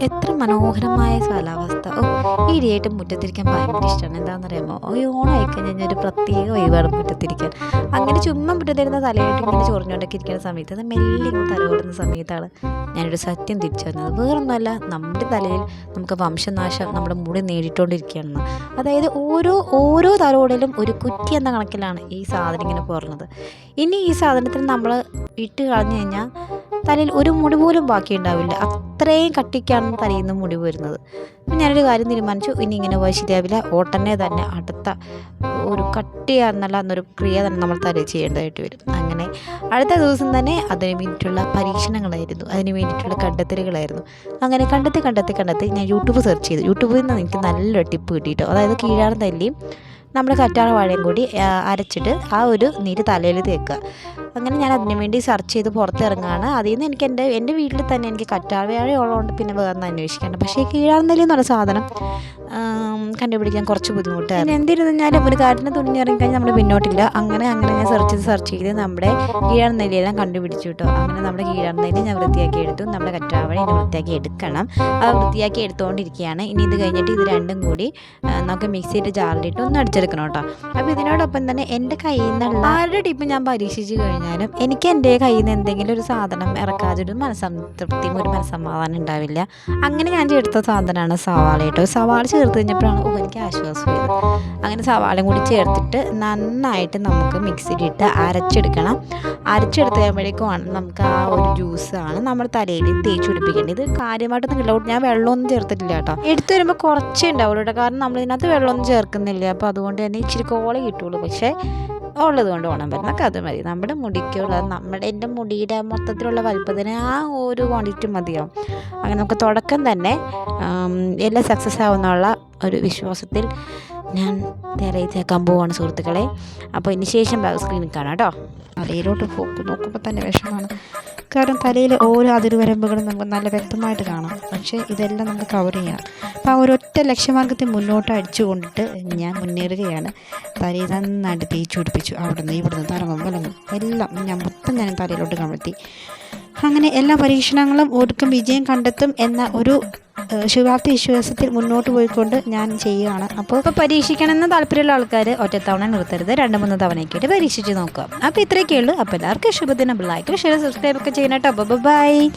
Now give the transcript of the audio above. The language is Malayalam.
എത്ര മനോഹരമായ കാലാവസ്ഥ. ഓ ഈ ഇടിയായിട്ട് മുറ്റത്തിരിക്കാൻ ഭയങ്കര ഇഷ്ടമാണ് എന്താണെന്നറിയാമോ ഈ ഓണമായി കഴിഞ്ഞാൽ ഒരു പ്രത്യേക വൈവാണ് മുറ്റത്തിരിക്കാൻ. അങ്ങനെ ചുമ്മാ മുറ്റത്തിരുന്ന തലയായിട്ട് ഇങ്ങനെ ചൊറിഞ്ഞോണ്ടൊക്കെ ഇരിക്കുന്ന സമയത്ത് അത് മെല്ലെ ഇങ്ങനെ തലകൊടുന്ന സമയത്താണ് ഞാനൊരു സത്യം തിരിച്ചു വന്നത്. വേറൊന്നുമല്ല നമ്മുടെ തലയിൽ നമുക്ക് വംശനാശം നമ്മുടെ മുടി നേടിയിട്ടുകൊണ്ടിരിക്കുകയാണെന്ന് അതായത് ഓരോ ഓരോ തലോടലും ഒരു കുറ്റി എന്ന കണക്കിലാണ് ഈ സാധനം ഇങ്ങനെ പോറുന്നത് ഇനി ഈ സാധനത്തിന് നമ്മൾ ഇട്ട് കളഞ്ഞു കഴിഞ്ഞാൽ തലയിൽ ഒരു മുടി പോലും ബാക്കി ഉണ്ടാവില്ല അത്രയും കട്ടിക്കാണ് തലയിൽ നിന്ന് മുടി വരുന്നത്. അപ്പം ഞാനൊരു കാര്യം തീരുമാനിച്ചു. ഇനി ഇങ്ങനെ പോയി ശരിയാവില്ല. ഓട്ടനെ തന്നെ അടുത്ത ഒരു കട്ടിയാണെന്നല്ല എന്നൊരു ക്രിയ തന്നെ നമ്മൾ തലയിൽ ചെയ്യേണ്ടതായിട്ട് വരും. അങ്ങനെ അടുത്ത ദിവസം തന്നെ അതിന് വേണ്ടിയിട്ടുള്ള പരീക്ഷണങ്ങളായിരുന്നു. അതിന് വേണ്ടിയിട്ടുള്ള കണ്ടെത്തലുകളായിരുന്നു. അങ്ങനെ കണ്ടെത്തി കണ്ടെത്തി കണ്ടെത്തി ഞാൻ യൂട്യൂബ് സെർച്ച് ചെയ്തു. യൂട്യൂബിൽ നിന്ന് എനിക്ക് നല്ലൊരു ടിപ്പ് കിട്ടിയിട്ടോ? അതായത് കീഴാണ് തല്ലിയും കറ്റാർവാഴയും കറ്റാർ വാഴയും കൂടി അരച്ചിട്ട് ആ ഒരു നീര് തലയിൽ തേക്കുക. അങ്ങനെ ഞാൻ അതിനു വേണ്ടി സെർച്ച് ചെയ്ത് പുറത്തിറങ്ങുകയാണ്. അതിൽ നിന്ന് എനിക്ക് എന്റെ എന്റെ വീട്ടിൽ തന്നെ എനിക്ക് കറ്റാർ ഉള്ളതുകൊണ്ട് പിന്നെ വേറെ അന്വേഷിക്കേണ്ട. പക്ഷേ കീഴാർനെല്ലി എന്ന് പറഞ്ഞ സാധനം കണ്ടുപിടിക്കാൻ കുറച്ച് ബുദ്ധിമുട്ടാണ് എന്തിരുന്നാലും ഒരു കാട്ടിന് തുണി ഇറങ്ങിക്കഴിഞ്ഞാൽ നമ്മൾ പിന്നോട്ടില്ല. അങ്ങനെ അങ്ങനെ ഞാൻ സെർച്ച് ചെയ്ത് സെർച്ച് ചെയ്ത് നമ്മുടെ കീഴാർനെല്ലിയെല്ലാം കണ്ടുപിടിച്ചു കേട്ടോ. അങ്ങനെ നമ്മുടെ കീഴാർനെല്ലി ഞാൻ വൃത്തിയാക്കി എടുത്തു. നമ്മുടെ കറ്റാവഴി ഞാൻ വൃത്തിയാക്കി എടുക്കണം. അത് വൃത്തിയാക്കി എടുത്തുകൊണ്ടിരിക്കുകയാണ് ഇനി ഇത് കഴിഞ്ഞിട്ട് ഇത് രണ്ടും കൂടി നമുക്ക് മിക്സിയുടെ ജാറിലിട്ട് ഒന്ന് അടിച്ചെടുക്കണം കേട്ടോ. അപ്പോൾ ഇതിനോടൊപ്പം തന്നെ എന്റെ കയ്യിൽ നിന്നുള്ള ആരുടെ ടിപ്പ് ഞാൻ പരീക്ഷിച്ച് കഴിഞ്ഞാലും എനിക്ക് എന്റെ കയ്യിൽ നിന്ന് എന്തെങ്കിലും ഒരു സാധനം ഇറക്കാതെ ഒരു മനസ്സംതൃപ്തിയും ഒരു മനസ്സമാധാനം ഉണ്ടാവില്ല. അങ്ങനെ ഞാൻ ചേർത്ത സാധനമാണ് സവാള കേട്ടോ. സവാള ചേർത്ത് കഴിഞ്ഞപ്പോഴാണ് ഓ എനിക്ക് ആശ്വാസം ചെയ്തത് അങ്ങനെ സവാളയും കൂടി ചേർത്തിട്ട് നന്നായിട്ട് നമുക്ക് മിക്സിയിലിട്ട് അരച്ചെടുക്കണം. അരച്ചെടുത്ത് കഴിയുമ്പോഴേക്കുമാണ് നമുക്ക് ആ ഒരു ജ്യൂസ് ആണ് നമ്മൾ തലയിൽ തേച്ച് പിടിപ്പിക്കേണ്ടത്. ഇത് കാര്യമായിട്ടൊന്നും ഇല്ല. ഞാൻ വെള്ളമൊന്നും ചേർത്തിട്ടില്ല കേട്ടോ. എടുത്തു വരുമ്പോൾ കുറച്ചേ ഉണ്ടാവുള്ളൂ കേട്ടോ. കാരണം നമ്മൾ ഇതിനകത്ത് വെള്ളമൊന്നും ചേർക്കുന്നില്ല. അപ്പോൾ അതുകൊണ്ട് തന്നെ ഇച്ചിരി കോള കിട്ടുള്ളൂ. പക്ഷേ ഉള്ളത് കൊണ്ട് ഓണം വരുന്നൊക്കെ അത് മതി. നമ്മുടെ മുടിക്കുള്ള നമ്മുടെ എന്റെ മുടിയുടെ മൊത്തത്തിലുള്ള വലുപ്പത്തിന് ആ ഒരു ക്വാണ്ടിറ്റി മതിയാവും. അങ്ങനെ നമുക്ക് തുടക്കം തന്നെ എല്ലാം സക്സസ് ആവുന്നുള്ള ഒരു വിശ്വാസത്തിൽ ഞാൻ തേക്കാൻ പോവാണ് സുഹൃത്തുക്കളെ. അപ്പോൾ ഇതിന് ശേഷം ബാഗ് സ്ക്രീനിൽ കാണാം കേട്ടോ. തലയിലോട്ട് പോക്ക് നോക്കുമ്പോൾ തന്നെ വിഷമമാണ് കാരണം തലയിലെ ഓരോ അതിർവരമ്പുകളും നമുക്ക് നല്ല വ്യക്തമായിട്ട് കാണാം. പക്ഷേ ഇതെല്ലാം നമുക്ക് കവർ ചെയ്യണം അപ്പോൾ ആ ഒരൊറ്റ ലക്ഷ്യമാർഗത്തെ മുന്നോട്ട് അടിച്ചു കൊണ്ടിട്ട് ഞാൻ മുന്നേറുകയാണ്. തലയിൽ നന്നായിട്ട് തേച്ചു പിടിപ്പിച്ചു. അവിടെ നിന്ന് ഇവിടെ വിലങ്ങും. എല്ലാം ഞാൻ മൊത്തം ഞാൻ തലയിലോട്ട് കമഴ്ത്തി. അങ്ങനെ എല്ലാ പരീക്ഷണങ്ങളും ഒടുക്കം വിജയം കണ്ടെത്തും എന്ന ഒരു ശുഭാപ്തി വിശ്വാസത്തിൽ മുന്നോട്ട് പോയിക്കൊണ്ട് ഞാൻ ചെയ്യുകയാണ് അപ്പോൾ ഇപ്പോൾ പരീക്ഷിക്കണമെന്ന് താല്പര്യമുള്ള ആൾക്കാർ ഒറ്റത്തവണ നിർത്തരുത്. രണ്ട് മൂന്ന് തവണയൊക്കെയായിട്ട് പരീക്ഷിച്ച് നോക്കുക. അപ്പോൾ ഇത്രയൊക്കെ ഉള്ളൂ. അപ്പോൾ എല്ലാവർക്കും ശുഭദിനം. ലൈക്ക് ഷെയർ സബ്സ്ക്രൈബ് ഒക്കെ ചെയ്യണം കേട്ടോ. ബൈ